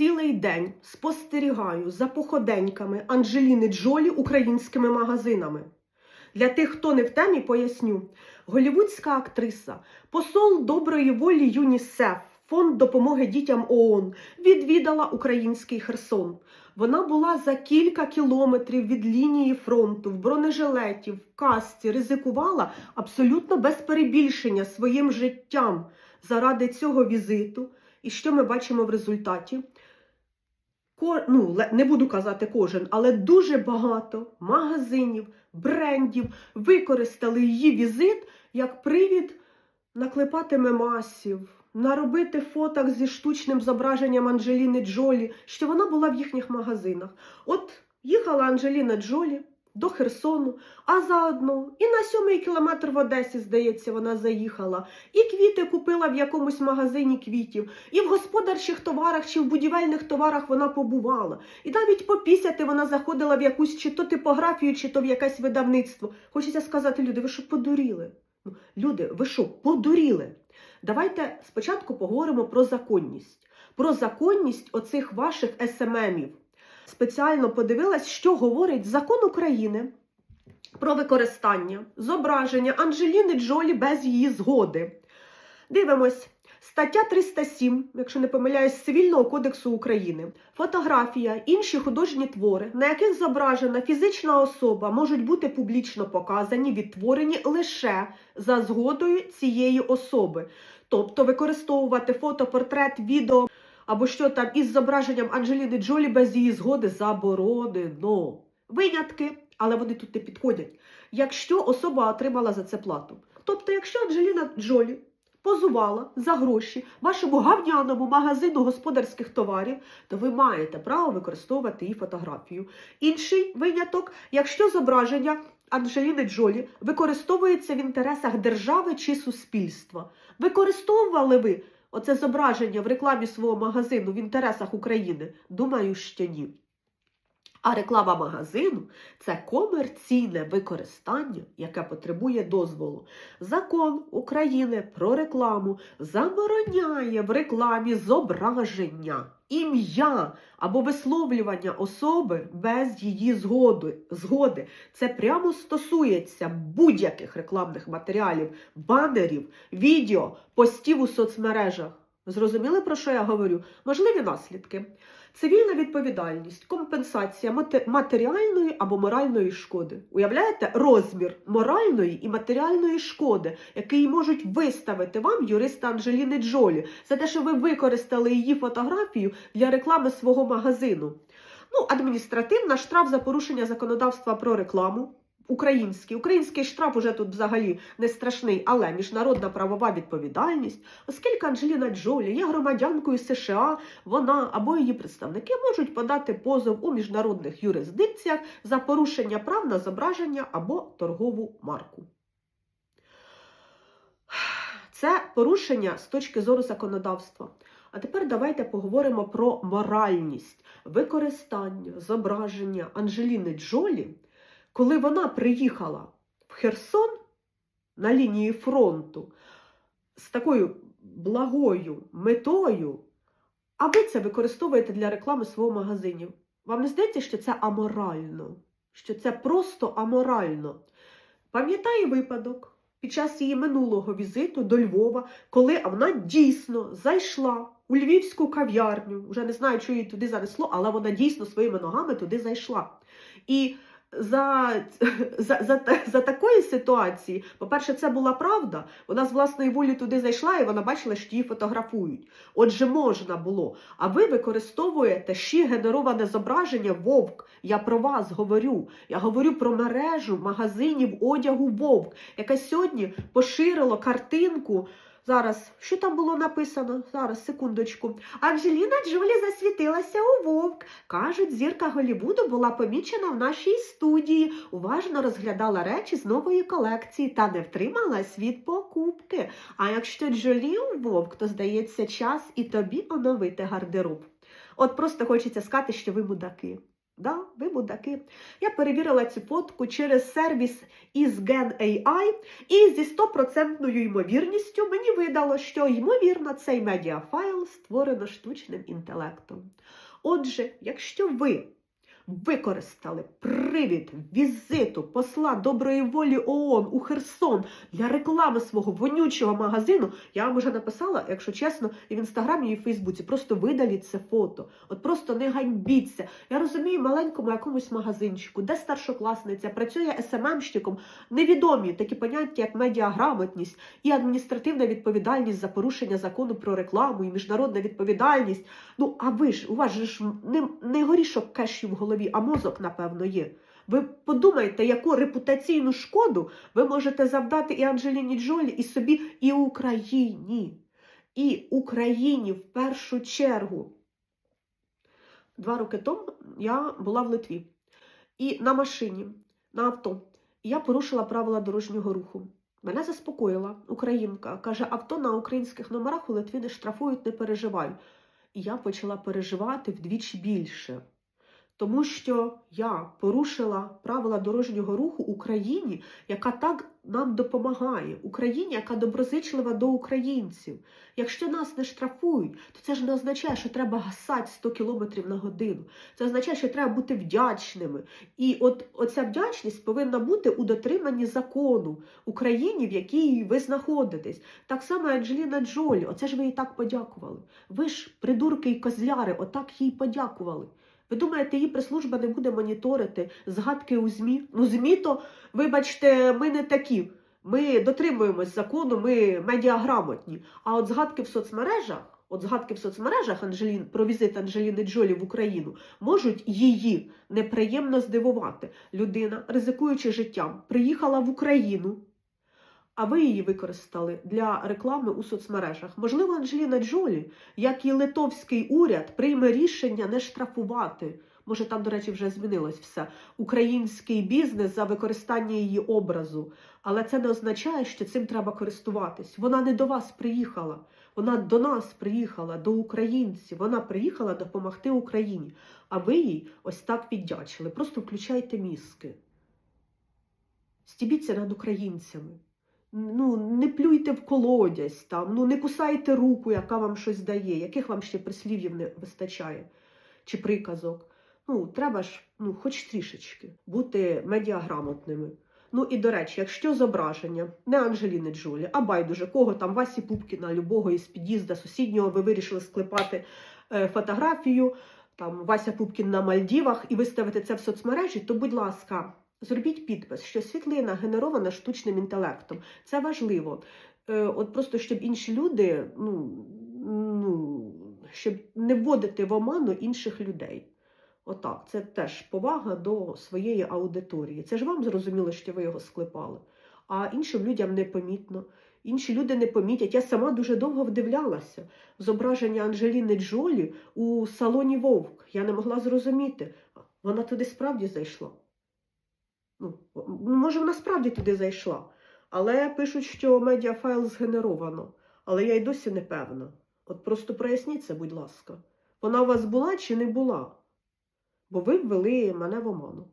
цілий день спостерігаю за походеньками Анджеліни Джолі українськими магазинами. Для тих, хто не в темі, поясню. Голівудська актриса, посол доброї волі ЮНІСЕФ, Фонд допомоги дітям ООН, відвідала український Херсон. Вона була за кілька кілометрів від лінії фронту, в бронежилеті, в касці, ризикувала абсолютно без перебільшення своїм життям заради цього візиту. І що ми бачимо в результаті? Ну, не буду казати кожен, але дуже багато магазинів, брендів використали її візит як привід наклепати мемасів, наробити фоток зі штучним зображенням Анджеліни Джолі, що вона була в їхніх магазинах. От їхала Анджеліна Джолі до Херсону, а заодно і на сьомий кілометр в Одесі, здається, вона заїхала, і квіти купила в якомусь магазині квітів, і в господарчих товарах чи в будівельних товарах вона побувала. І навіть попісяти вона заходила в якусь чи то типографію, чи то в якесь видавництво. Хочеться сказати, люди, ви що подуріли? Ну, Люди, ви що, подуріли? Давайте спочатку поговоримо про законність. Про законність оцих ваших СММів. Спеціально подивилась, що говорить закон України про використання зображення Анджеліни Джолі без її згоди. Дивимось. Стаття 307, якщо не помиляюсь, Цивільного кодексу України. Фотографія, інші художні твори, на яких зображена фізична особа, можуть бути публічно показані, відтворені лише за згодою цієї особи. Тобто використовувати фото, портрет, відео або що там із зображенням Анджеліни Джолі без її згоди заборонено. Винятки, але вони тут не підходять. Якщо особа отримала за це плату. Тобто, якщо Анджеліна Джолі позувала за гроші вашому гавняному магазину господарських товарів, то ви маєте право використовувати її фотографію. Інший виняток, якщо зображення Анджеліни Джолі використовується в інтересах держави чи суспільства. Використовували ви оце зображення в рекламі свого магазину в інтересах України? Думаю, що ні. А реклама магазину це комерційне використання, яке потребує дозволу. Закон України про рекламу забороняє в рекламі зображення, ім'я або висловлювання особи без її згоди. Це прямо стосується будь-яких рекламних матеріалів, банерів, відео, постів у соцмережах. Зрозуміли, про що я говорю? Можливі наслідки. Цивільна відповідальність, компенсація матеріальної або моральної шкоди. Уявляєте розмір моральної і матеріальної шкоди, який можуть виставити вам юриста Анджеліни Джолі за те, що ви використали її фотографію для реклами свого магазину. Ну, адміністративна штраф за порушення законодавства про рекламу. Український. Український штраф уже тут взагалі не страшний, але міжнародна правова відповідальність, оскільки Анджеліна Джолі є громадянкою США, вона або її представники можуть подати позов у міжнародних юрисдикціях за порушення прав на зображення або торгову марку. Це порушення з точки зору законодавства. А тепер давайте поговоримо про моральність використання зображення Анджеліни Джолі, коли вона приїхала в Херсон на лінії фронту з такою благою метою, а ви це використовуєте для реклами свого магазинів. Вам не здається, що це аморально? Що це просто аморально? Пам'ятаю випадок під час її минулого візиту до Львова, коли вона дійсно зайшла у львівську кав'ярню. Вже не знаю, що її туди занесло, але вона дійсно своїми ногами туди зайшла. І за, за, за, за такої ситуації, по-перше, це була правда. Вона з власної волі туди зайшла, і вона бачила, що її фотографують. Отже, можна було. А ви використовуєте ще генероване зображення Вовк. Я про вас говорю. Я говорю про мережу магазинів одягу Вовк, яка сьогодні поширило картинку. Зараз, що там було написано? Зараз, секундочку. Анджеліна Джолі засвітилася у вовк. Кажуть, зірка Голівуду була помічена в нашій студії, уважно розглядала речі з нової колекції та не втрималась від покупки. А якщо Джолі у вовк, то здається час і тобі оновити гардероб. От просто хочеться сказати, що ви мудаки. Да, ви будаки. Я перевірила цю фотку через сервіс ізген AI, і зі стопроцентною ймовірністю мені видало, що ймовірно цей медіафайл створено штучним інтелектом. Отже, якщо ви використали привід візиту посла доброї волі ООН у Херсон для реклами свого вонючого магазину, я вам вже написала, якщо чесно, і в інстаграмі, і в Фейсбуці. Просто видаліть це фото. От просто не ганьбіться. Я розумію маленькому якомусь магазинчику, де старшокласниця працює СММщиком, невідомі такі поняття, як медіаграмотність і адміністративна відповідальність за порушення закону про рекламу, і міжнародна відповідальність. Ну, а ви ж, у вас же ж не, не горішок кешів в голові, а мозок, напевно, є. Ви подумайте, яку репутаційну шкоду ви можете завдати і Анджеліні Джолі, і собі, і Україні. І Україні в першу чергу. Два роки тому я була в Литві. І на машині, на авто, я порушила правила дорожнього руху. Мене заспокоїла українка. Каже, авто на українських номерах у Литві не штрафують, не переживай. І я почала переживати вдвічі більше. Тому що я порушила правила дорожнього руху Україні, яка так нам допомагає, Україні, яка доброзичлива до українців. Якщо нас не штрафують, то це ж не означає, що треба гасати 100 км на годину. Це означає, що треба бути вдячними. І от оця вдячність повинна бути у дотриманні закону Україні, в якій ви знаходитесь. Так само Анджеліна Джолі, оце ж ви їй так подякували. Ви ж, придурки і козляри, отак їй подякували. Ви думаєте, її прес-служба не буде моніторити згадки у ЗМІ? Ну, ЗМІ то, вибачте, ми не такі. Ми дотримуємось закону, ми медіаграмотні. А от згадки в соцмережах, от згадки в соцмережах Анджелін, про візит Анджеліни Джолі в Україну можуть її неприємно здивувати. Людина, ризикуючи життям, приїхала в Україну. А ви її використали для реклами у соцмережах. Можливо, Анджеліна Джолі, як і литовський уряд, прийме рішення не штрафувати. Може, там, до речі, вже змінилось все. Український бізнес за використання її образу. Але це не означає, що цим треба користуватись. Вона не до вас приїхала. Вона до нас приїхала, до українців. Вона приїхала допомогти Україні. А ви їй ось так віддячили. Просто включайте мізки. Стібіться над українцями. Ну, не плюйте в колодязь, там, ну, не кусайте руку, яка вам щось дає, яких вам ще прислів'їв не вистачає, чи приказок. Ну, треба ж, ну, хоч трішечки, бути медіаграмотними. Ну і до речі, якщо зображення не Анджеліни Джолі, а байдуже, кого там Васі Пупкіна, любого із під'їзда сусіднього, ви вирішили склепати е, фотографію, там Вася Пупкін на Мальдівах і виставити це в соцмережі, то, будь ласка, зробіть підпис, що світлина генерована штучним інтелектом. Це важливо. Е, от просто щоб інші люди, ну, ну, щоб не вводити в оману інших людей. Отак, це теж повага до своєї аудиторії. Це ж вам зрозуміло, що ви його склепали, а іншим людям непомітно. Інші люди не помітять. Я сама дуже довго вдивлялася зображення Анджеліни Джолі у салоні Вовк. Я не могла зрозуміти. Вона туди справді зайшла. Ну, може, вона справді туди зайшла. Але пишуть, що медіафайл згенеровано. Але я й досі не певна. От просто проясніть це, будь ласка. Вона у вас була чи не була? Бо ви ввели мене в оману.